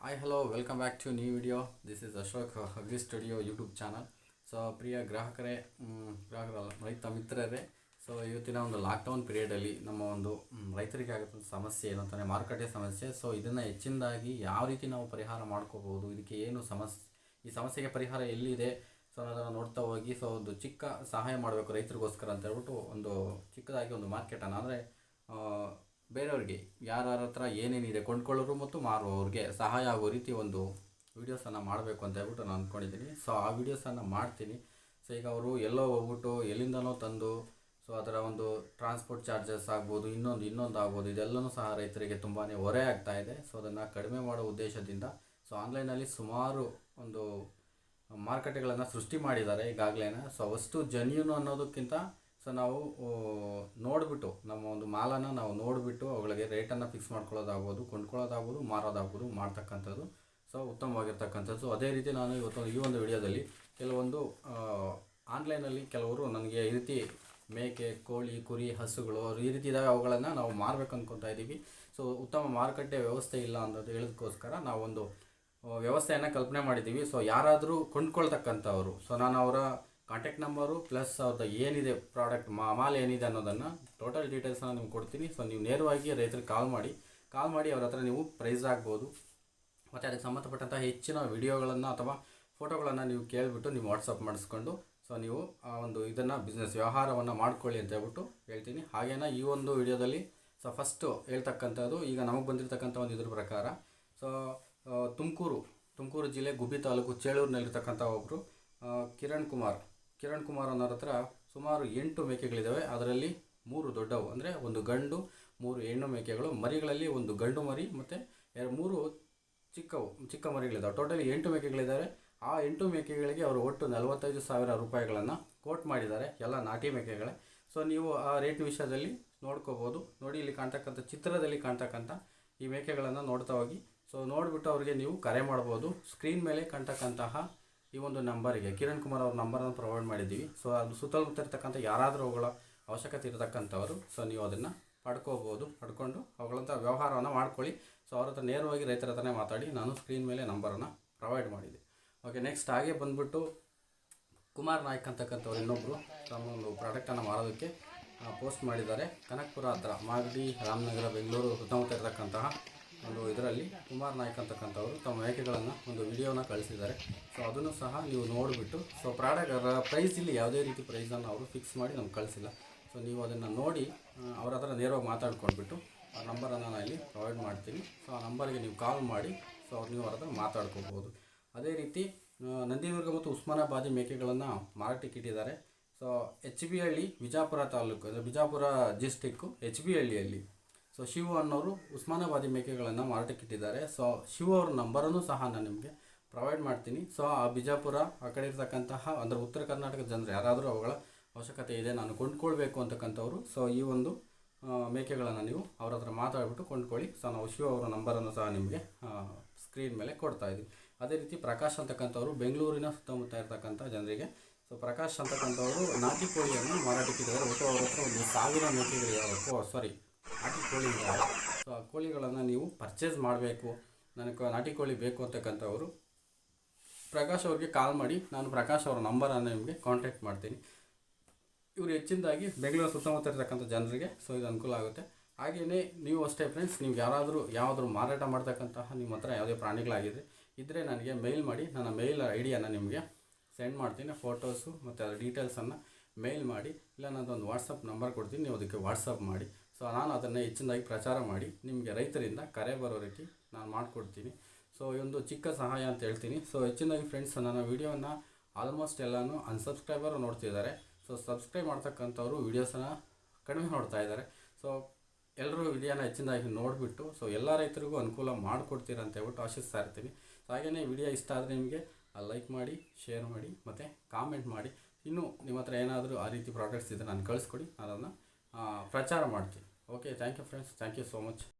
Hi hello welcome back to new video this is Ashok Hagri studio YouTube channel so ಪ್ರಿಯ ಗ್ರಾಹಕರೇ ಗ್ರಾಹಕರ ಗ್ರಾಹಕರಲ್ಲ ರೈತ ಮಿತ್ರರೇ so ಇವತ್ತಿನ ಒಂದು ಲಾಕ್ಡೌನ್ ಪೀರಿಯಡಲ್ಲಿ ನಮ್ಮ ಒಂದು ರೈತರಿಗೆ ಆಗುತ್ತ ಸಮಸ್ಯೆ ಏನು ಅಂತಾನೆ, ಮಾರುಕಟ್ಟೆ ಸಮಸ್ಯೆ. ಸೊ ಇದನ್ನು ಹೆಚ್ಚಿನದಾಗಿ ಯಾವ ರೀತಿ ನಾವು ಪರಿಹಾರ ಮಾಡ್ಕೋಬೋದು ಇದಕ್ಕೆ ಏನು ಸಮಸ್ಯೆ ಈ ಸಮಸ್ಯೆಗೆ ಪರಿಹಾರ ಎಲ್ಲಿದೆ? ಸೊ ಅದನ್ನು ನೋಡ್ತಾ ಹೋಗಿ ಸೊ ಒಂದು ಚಿಕ್ಕ ಸಹಾಯ ಮಾಡಬೇಕು ರೈತರಿಗೋಸ್ಕರ ಅಂತ ಹೇಳ್ಬಿಟ್ಟು ಒಂದು ಚಿಕ್ಕದಾಗಿ ಒಂದು ಮಾರ್ಕೆಟನ್ನು ಅಂದರೆ ಬೇರೆಯವ್ರಿಗೆ ಯಾರ ಹತ್ರ ಏನೇನಿದೆ ಕೊಂಡ್ಕೊಳ್ಳೋರು ಮತ್ತು ಮಾರುವವ್ರಿಗೆ ಸಹಾಯ ಆಗೋ ರೀತಿ ಒಂದು ವೀಡಿಯೋಸನ್ನು ಮಾಡಬೇಕು ಅಂತ ಹೇಳ್ಬಿಟ್ಟು ನಾನು ಅಂದ್ಕೊಂಡಿದ್ದೀನಿ ಸೊ ಆ ವೀಡಿಯೋಸನ್ನು ಮಾಡ್ತೀನಿ. ಸೊ ಈಗ ಅವರು ಎಲ್ಲೋ ಹೋಗ್ಬಿಟ್ಟು ಎಲ್ಲಿಂದನೋ ತಂದು ಸೊ ಅದರ ಒಂದು ಟ್ರಾನ್ಸ್ಪೋರ್ಟ್ ಚಾರ್ಜಸ್ ಆಗ್ಬೋದು, ಇನ್ನೊಂದು ಇನ್ನೊಂದು ಆಗ್ಬೋದು ಇದೆಲ್ಲವೂ ಸಹ ರೈತರಿಗೆ ತುಂಬಾ ಹೊರೆ ಆಗ್ತಾ ಇದೆ. ಸೊ ಅದನ್ನು ಕಡಿಮೆ ಮಾಡೋ ಉದ್ದೇಶದಿಂದ ಸೊ ಆನ್ಲೈನಲ್ಲಿ ಸುಮಾರು ಒಂದು ಮಾರುಕಟ್ಟೆಗಳನ್ನು ಸೃಷ್ಟಿ ಮಾಡಿದ್ದಾರೆ ಈಗಾಗಲೇ ಸೊ ವಸ್ತು ಜನ್ಯೂನು ಅನ್ನೋದಕ್ಕಿಂತ ಸೊ ನಾವು ನೋಡಿಬಿಟ್ಟು ನಮ್ಮ ಒಂದು ಮಾಲನ್ನು ನಾವು ನೋಡಿಬಿಟ್ಟು ಅವುಗಳಿಗೆ ರೇಟನ್ನು ಫಿಕ್ಸ್ ಮಾಡ್ಕೊಳ್ಳೋದಾಗ್ಬೋದು, ಕೊಂಡ್ಕೊಳ್ಳೋದಾಗ್ಬೋದು, ಮಾರೋದಾಗ್ಬೋದು, ಮಾಡ್ತಕ್ಕಂಥದ್ದು. ಸೊ ಉತ್ತಮವಾಗಿರ್ತಕ್ಕಂಥದ್ದು. ಅದೇ ರೀತಿ ನಾನು ಇವತ್ತು ಈ ಒಂದು ವಿಡಿಯೋದಲ್ಲಿ ಕೆಲವೊಂದು ಆನ್ಲೈನಲ್ಲಿ ಕೆಲವರು ನನಗೆ ಈ ರೀತಿ ಮೇಕೆ, ಕೋಳಿ, ಕುರಿ, ಹಸುಗಳು ಈ ರೀತಿ ಇದ್ದಾವೆ ಅವುಗಳನ್ನು ನಾವು ಮಾರಬೇಕು ಅಂದ್ಕೊತಾ ಇದ್ದೀವಿ. ಸೊ ಉತ್ತಮ ಮಾರುಕಟ್ಟೆ ವ್ಯವಸ್ಥೆ ಇಲ್ಲ ಅನ್ನೋದು ಹೇಳೋದಕ್ಕೋಸ್ಕರ ನಾವೊಂದು, ವ್ಯವಸ್ಥೆಯನ್ನು ಕಲ್ಪನೆ ಮಾಡಿದ್ದೀವಿ. ಸೊ ಯಾರಾದರೂ ಕೊಂಡ್ಕೊಳ್ತಕ್ಕಂಥವ್ರು ಸೊ ನಾನು ಅವರ ಕಾಂಟ್ಯಾಕ್ಟ್ ನಂಬರು ಪ್ಲಸ್ ಅವ್ರದ್ದು ಏನಿದೆ ಪ್ರಾಡಕ್ಟ್ ಮಾಲ್ ಏನಿದೆ ಅನ್ನೋದನ್ನು ಟೋಟಲ್ ಡೀಟೇಲ್ಸನ್ನು ನಿಮ್ಗೆ ಕೊಡ್ತೀನಿ. ಸೊ ನೀವು ನೇರವಾಗಿ ರೈತರಿಗೆ ಕಾಲ್ ಮಾಡಿ. ಕಾಲ್ ಮಾಡಿ ಅವ್ರ ಹತ್ರ ನೀವು ಪ್ರೈಸ್ ಆಗ್ಬೋದು. ಮತ್ತು ಅದಕ್ಕೆ ಸಂಬಂಧಪಟ್ಟಂಥ ಹೆಚ್ಚಿನ ವಿಡಿಯೋಗಳನ್ನು ಅಥವಾ ಫೋಟೋಗಳನ್ನು ನೀವು ಕೇಳಿಬಿಟ್ಟು ನೀವು ವಾಟ್ಸಪ್ ಮಾಡಿಸ್ಕೊಂಡು ಸೊ ನೀವು ಆ ಒಂದು ಇದನ್ನು ಬಿಸ್ನೆಸ್ ವ್ಯವಹಾರವನ್ನು ಮಾಡ್ಕೊಳ್ಳಿ ಅಂತ ಹೇಳ್ಬಿಟ್ಟು ಹೇಳ್ತೀನಿ. ಹಾಗೇನ ಈ ಒಂದು ವಿಡಿಯೋದಲ್ಲಿ ಸೊ ಫಸ್ಟು ಹೇಳ್ತಕ್ಕಂಥದ್ದು, ಈಗ ನಮಗೆ ಬಂದಿರತಕ್ಕಂಥ ಒಂದು ಇದ್ರ ಪ್ರಕಾರ ಸೊ ತುಮಕೂರು ತುಮಕೂರು ಜಿಲ್ಲೆ ಗುಬ್ಬಿ ತಾಲೂಕು, ಚೇಳೂರಿನಲ್ಲಿರ್ತಕ್ಕಂಥ ಒಬ್ಬರು ಕಿರಣ್ ಕುಮಾರ್. ಕಿರಣ್ ಕುಮಾರ್ ಅನ್ನೋರ ಹತ್ರ ಸುಮಾರು ಎಂಟು ಮೇಕೆಗಳಿದ್ದಾವೆ ಅದರಲ್ಲಿ ಮೂರು ದೊಡ್ಡವು, ಅಂದರೆ ಒಂದು ಗಂಡು, ಮೂರು ಹೆಣ್ಣು ಮೇಕೆಗಳು. ಮರಿಗಳಲ್ಲಿ ಒಂದು ಗಂಡು ಮರಿ ಮತ್ತು ಎರಡು, ಮೂರು ಚಿಕ್ಕವು, ಚಿಕ್ಕ ಮರಿಗಳಿದ್ದಾವೆ ಟೋಟಲಿ ಎಂಟು ಮೇಕೆಗಳಿದ್ದಾರೆ ಆ ಎಂಟು ಮೇಕೆಗಳಿಗೆ ಅವರು ಒಟ್ಟು ನಲವತ್ತೈದು ಸಾವಿರ ರೂಪಾಯಿಗಳನ್ನು ಕೋಟ್ ಮಾಡಿದ್ದಾರೆ. ಎಲ್ಲ ನಾಟಿ ಮೇಕೆಗಳೇ. ಸೊ ನೀವು ಆ ರೇಟ್ ವಿಷಯದಲ್ಲಿ ನೋಡ್ಕೋಬೋದು ನೋಡಿ, ಇಲ್ಲಿ ಕಾಣ್ತಕ್ಕಂಥ ಚಿತ್ರದಲ್ಲಿ ಕಾಣ್ತಕ್ಕಂಥ ಈ ಮೇಕೆಗಳನ್ನು ನೋಡ್ತಾ ಹೋಗಿ. ಸೊ ನೋಡಿಬಿಟ್ಟು ಅವರಿಗೆ ನೀವು ಕರೆ ಮಾಡ್ಬೋದು. ಸ್ಕ್ರೀನ್ ಮೇಲೆ ಕಾಣ್ತಕ್ಕಂತಹ ಈ ಒಂದು ನಂಬರಿಗೆ ಕಿರಣ್ ಕುಮಾರ್ ಅವ್ರ ನಂಬರನ್ನು ಪ್ರೊವೈಡ್ ಮಾಡಿದ್ದೀವಿ. ಸೊ ಅದು ಸುತ್ತಮುತ್ತ ಇರ್ತಕ್ಕಂಥ ಯಾರಾದರೂ ಅವುಗಳ ಅವಶ್ಯಕತೆ ಇರತಕ್ಕಂಥವರು ಸೊ ನೀವು ಅದನ್ನು ಪಡ್ಕೋಬೋದು, ಪಡ್ಕೊಂಡು ಅವುಗಳಂಥ ವ್ಯವಹಾರವನ್ನು ಮಾಡ್ಕೊಳ್ಳಿ. ಸೊ ಅವ್ರ ಹತ್ರ ನೇರವಾಗಿ ರೈತರ ಹತ್ರನೇ ಮಾತಾಡಿ, ನಾನು ಸ್ಕ್ರೀನ್ ಮೇಲೆ ನಂಬರನ್ನು ಪ್ರೊವೈಡ್ ಮಾಡಿದೆ. ಓಕೆ ನೆಕ್ಸ್ಟ್ ಹಾಗೆ ಬಂದ್ಬಿಟ್ಟು ಕುಮಾರ್ ನಾಯ್ಕ್ ಅಂತಕ್ಕಂಥವ್ರು ಇನ್ನೊಬ್ಬರು ತಮ್ಮ ಒಂದು ಪ್ರಾಡಕ್ಟನ್ನು ಮಾರೋದಕ್ಕೆ ಪೋಸ್ಟ್ ಮಾಡಿದ್ದಾರೆ. ಕನಕ್ಪುರ ಹತ್ರ ಮಾಗಡಿ, ರಾಮನಗರ, ಬೆಂಗಳೂರು ಸುತ್ತಮುತ್ತ ಇರತಕ್ಕಂತಹ ಒಂದು ಇದರಲ್ಲಿ ಕುಮಾರ್ ನಾಯ್ಕ್ ಅಂತಕ್ಕಂಥವ್ರು ತಮ್ಮ ಮೇಕೆಗಳನ್ನು ಒಂದು ವಿಡಿಯೋನ ಕಳಿಸಿದ್ದಾರೆ. ಸೊ ಅದನ್ನು ಸಹ ನೀವು ನೋಡಿಬಿಟ್ಟು ಸೊ ಪ್ರಾಡಕ್ಟ್ ಪ್ರೈಸ್ ಇಲ್ಲಿ ಯಾವುದೇ ರೀತಿ ಪ್ರೈಸನ್ನು ಅವರು ಫಿಕ್ಸ್ ಮಾಡಿ ನಮ್ಗೆ ಕಳಿಸಿಲ್ಲ. ಸೊ ನೀವು ಅದನ್ನು ನೋಡಿ ಅವ್ರ ಹತ್ರ ನೇರವಾಗಿ ಮಾತಾಡ್ಕೊಂಡ್ಬಿಟ್ಟು ಆ ನಂಬರನ್ನು ನಾನು ಇಲ್ಲಿ ಪ್ರೊವೈಡ್ ಮಾಡ್ತೀನಿ. ಸೊ ಆ ನಂಬರ್ಗೆ ನೀವು ಕಾಲ್ ಮಾಡಿ ಸೊ ಅವ್ರು ನೀವು ಅವ್ರ ಹತ್ರ ಮಾತಾಡ್ಕೋಬೋದು. ಅದೇ ರೀತಿ ನಂದಿದುರ್ಗ ಮತ್ತು ಉಸ್ಮಾನಾಬಾದಿ ಮೇಕೆಗಳನ್ನು ಮಾರಾಟಕ್ಕೆ ಇಟ್ಟಿದ್ದಾರೆ. ಸೊ ಎಚ್ ಬಿ ಹಳ್ಳಿ ವಿಜಾಪುರ ತಾಲೂಕು, ಅಂದರೆ ಬಿಜಾಪುರ ಡಿಸ್ಟಿಕ್ಕು ಎಚ್ ಬಿ ಹಳ್ಳಿಯಲ್ಲಿ ಸೊ ಶಿವು ಅನ್ನೋರು ಉಸ್ಮಾನಾಬಾದಿ ಮೇಕೆಗಳನ್ನು ಮಾರಾಟಕ್ಕಿಟ್ಟಿದ್ದಾರೆ. ಸೊ ಶಿವು ಅವ್ರ ನಂಬರನ್ನು ಸಹ ನಾನು ನಿಮಗೆ ಪ್ರೊವೈಡ್ ಮಾಡ್ತೀನಿ. ಸೊ ಆ ಬಿಜಾಪುರ, ಆ ಕಡೆ ಇರ್ತಕ್ಕಂತಹ ಅಂದರೆ ಉತ್ತರ ಕರ್ನಾಟಕದ ಜನರು ಯಾರಾದರೂ ಅವುಗಳ ಅವಶ್ಯಕತೆ ಇದೆ ನಾನು ಕೊಂಡ್ಕೊಳ್ಬೇಕು ಅಂತಕ್ಕಂಥವ್ರು. ಸೊ ಈ ಒಂದು ಮೇಕೆಗಳನ್ನು ನೀವು ಅವ್ರ ಹತ್ರ ಮಾತಾಡ್ಬಿಟ್ಟು ಕೊಂಡ್ಕೊಳ್ಳಿ. ಸೊ ನಾವು ಶಿವ ಅವರ ನಂಬರನ್ನು ಸಹ ನಿಮಗೆ ಸ್ಕ್ರೀನ್ ಮೇಲೆ ಕೊಡ್ತಾ ಇದ್ದೀವಿ. ಅದೇ ರೀತಿ ಪ್ರಕಾಶ್ ಅಂತಕ್ಕಂಥವ್ರು ಬೆಂಗಳೂರಿನ ಸುತ್ತಮುತ್ತ ಇರತಕ್ಕಂಥ ಜನರಿಗೆ. ಸೊ ಪ್ರಕಾಶ್ ಅಂತಕ್ಕಂಥವ್ರು ನಾಟಿ ಕೋಳಿಯನ್ನು ಮಾರಾಟಕ್ಕಿದ್ದಾರೆ ಒಟ್ಟು ಅವ್ರ ಹತ್ರ ಒಂದು ಸಾವಿರ ಮೇಕೆಗಳಿದ್ದಾವೆ ಸಾರಿ ನಾಟಿ ಕೋಳಿ ಇದ್ದಾವೆ ಸೊ ಆ ಕೋಳಿಗಳನ್ನು ನೀವು ಪರ್ಚೇಸ್ ಮಾಡಬೇಕು. ನನಗೆ ನಾಟಿ ಕೋಳಿ ಬೇಕು ಅಂತಕ್ಕಂಥವರು, ಪ್ರಕಾಶ್ ಅವ್ರಿಗೆ ಕಾಲ್ ಮಾಡಿ, ನಾನು ಪ್ರಕಾಶ್ ಅವರ ನಂಬರನ್ನು ನಿಮಗೆ ಕಾಂಟ್ಯಾಕ್ಟ್ ಮಾಡ್ತೀನಿ. ಇವರು ಹೆಚ್ಚಿನದಾಗಿ ಬೆಂಗಳೂರು ಸುತ್ತಮುತ್ತ ಇರತಕ್ಕಂಥ ಜನರಿಗೆ ಸೊ ಇದು ಅನುಕೂಲ ಆಗುತ್ತೆ. ಹಾಗೆಯೇ ನೀವು ಅಷ್ಟೇ ಫ್ರೆಂಡ್ಸ್ ನಿಮ್ಗೆ ಯಾರಾದರೂ ಯಾವಾದರೂ ಮಾರಾಟ ಮಾಡ್ತಕ್ಕಂತಹ ನಿಮ್ಮ ಹತ್ರ ಯಾವುದೇ ಪ್ರಾಣಿಗಳಾಗಿದೆ ಇದ್ದರೆ ನನಗೆ ಮೇಲ್ ಮಾಡಿ, ನನ್ನ ಮೇಲ್ ಐ ನಿಮಗೆ ಸೆಂಡ್ ಮಾಡ್ತೀನಿ ಫೋಟೋಸು ಮತ್ತು ಅದರ ಡೀಟೇಲ್ಸನ್ನು ಮೇಲ್ ಮಾಡಿ, ಇಲ್ಲ ನನ್ನದೊಂದು ವಾಟ್ಸಪ್ ನಂಬರ್ ಕೊಡ್ತೀನಿ, ನೀವು ಅದಕ್ಕೆ ವಾಟ್ಸಪ್ ಮಾಡಿ. ಸೊ ನಾನು ಅದನ್ನು ಹೆಚ್ಚಿನದಾಗಿ ಪ್ರಚಾರ ಮಾಡಿ ನಿಮಗೆ ರೈತರಿಂದ ಕರೆ ಬರೋ ರೀತಿ ನಾನು ಮಾಡಿಕೊಡ್ತೀನಿ. ಸೊ ಈ ಒಂದು ಚಿಕ್ಕ ಸಹಾಯ ಅಂತ ಹೇಳ್ತೀನಿ. ಸೊ ಹೆಚ್ಚಿನದಾಗಿ ಫ್ರೆಂಡ್ಸ್ ನನ್ನ ವೀಡಿಯೋನ ಆಲ್ಮೋಸ್ಟ್ ಎಲ್ಲನೂ ಅನ್ಸಬ್ಸ್ಕ್ರೈಬರ್ ನೋಡ್ತಿದ್ದಾರೆ. ಸೊ ಸಬ್ಸ್ಕ್ರೈಬ್ ಮಾಡ್ತಕ್ಕಂಥವ್ರು ವೀಡಿಯೋಸನ್ನು ಕಡಿಮೆ ನೋಡ್ತಾ ಇದ್ದಾರೆ. ಸೊ ಎಲ್ಲರೂ ವಿಡಿಯೋನ ಹೆಚ್ಚಿನದಾಗಿ ನೋಡಿಬಿಟ್ಟು, ಸೊ ಎಲ್ಲ ರೈತರಿಗೂ ಅನುಕೂಲ ಮಾಡಿಕೊಡ್ತೀರ ಅಂತ ಹೇಳ್ಬಿಟ್ಟು ಆಶಿಸ್ತಾ ಇರ್ತೀನಿ. ಸೊ ಹಾಗೆಯೇ ವಿಡಿಯೋ ಇಷ್ಟ ಆದರೆ ನಿಮಗೆ ಲೈಕ್ ಮಾಡಿ ಶೇರ್ ಮಾಡಿ, ಮತ್ತು ಕಾಮೆಂಟ್ ಮಾಡಿ. ಇನ್ನೂ ನಿಮ್ಮ ಹತ್ರ ಏನಾದರೂ ಆ ರೀತಿ ಪ್ರಾಡಕ್ಟ್ಸ್ ಇದ್ದರೆ ನಾನು ಕಳಿಸ್ಕೊಡಿ. ನಾನು ಅದನ್ನು ಪ್ರಚಾರ ಮಾಡ್ತೀನಿ. okay thank you friends. Thank you so much.